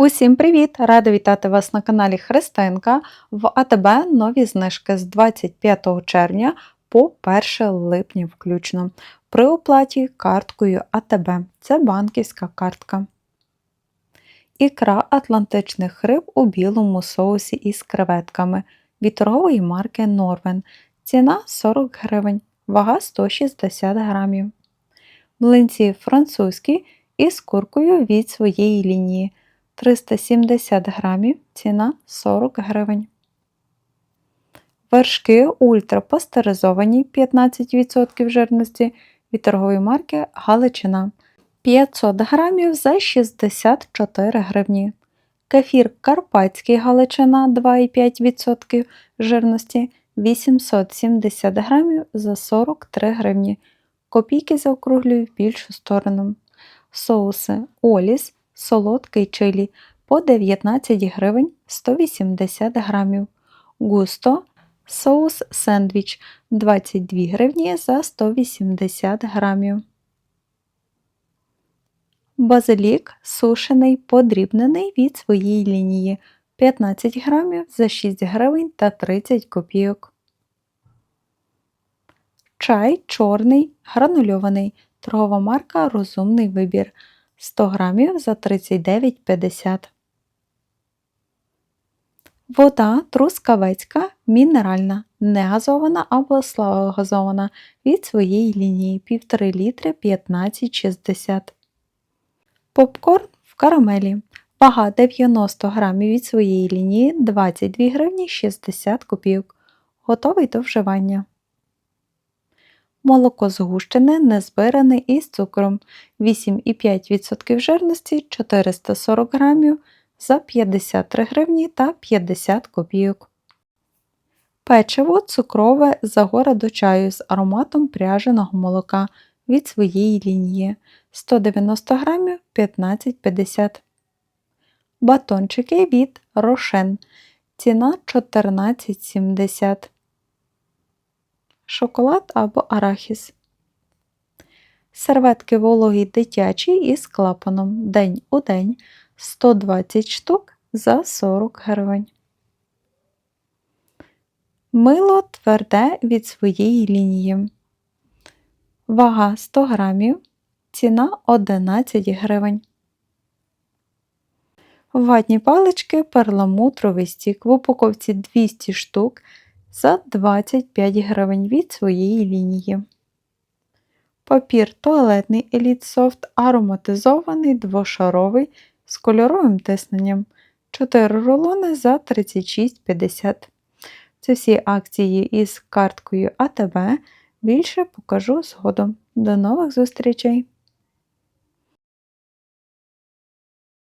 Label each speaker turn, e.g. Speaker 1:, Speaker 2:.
Speaker 1: Усім привіт! Рада вітати вас на каналі Христинка. В АТБ нові знижки з 25 червня по 1 липня включно. При оплаті карткою АТБ. Це банківська картка. Ікра атлантичних риб у білому соусі із креветками від торгової марки Норвен. Ціна 40 гривень, вага 160 грамів. Млинці французькі із куркою від своєї лінії 370 грамів, ціна 40 гривень. Вершки ультрапастеризовані 15% жирності від торгової марки Галичина 500 грамів за 64 гривні. Кефір Карпатський Галичина 2,5% жирності 870 грамів за 43 гривні. Копійки заокруглюю в більшу сторону. Соуси Оліс солодкий чилі по 19 гривень 180 грамів. Густо соус сендвіч 22 гривні за 180 грамів. Базилік сушений подрібнений від своєї лінії 15 грамів за 6 гривень та 30 копійок. Чай чорний гранульований. Торгова марка Розумний вибір 100 грамів за 39,50. Вода трускавецька мінеральна, не газована або слабогазована від своєї лінії 1,5 літри 15,60. Попкорн в карамелі. Вага 90 грамів від своєї лінії 22 гривні 60 копійок. Готовий до вживання. Молоко згущене, незбиране із цукром 8,5% жирності 440 грамів за 53 гривні та 50 копійок. Печиво цукрове загора до чаю з ароматом пряженого молока від своєї лінії 190 грамів 15,50 Батончики від Рошен. Ціна 14,70 шоколад або арахіс. Серветки вологі дитячі із клапаном день у день 120 штук за 40 гривень. Мило тверде від своєї лінії. Вага 100 грамів. Ціна 11 гривень. Ватні палички перламутровий стік в упаковці 200 штук за 25 гривень від своєї лінії. Папір туалетний Elite Soft ароматизований двошаровий з кольоровим тисненням 4 рулони за 36,50. Це всі акції із карткою АТБ. Більше покажу згодом. До нових зустрічей!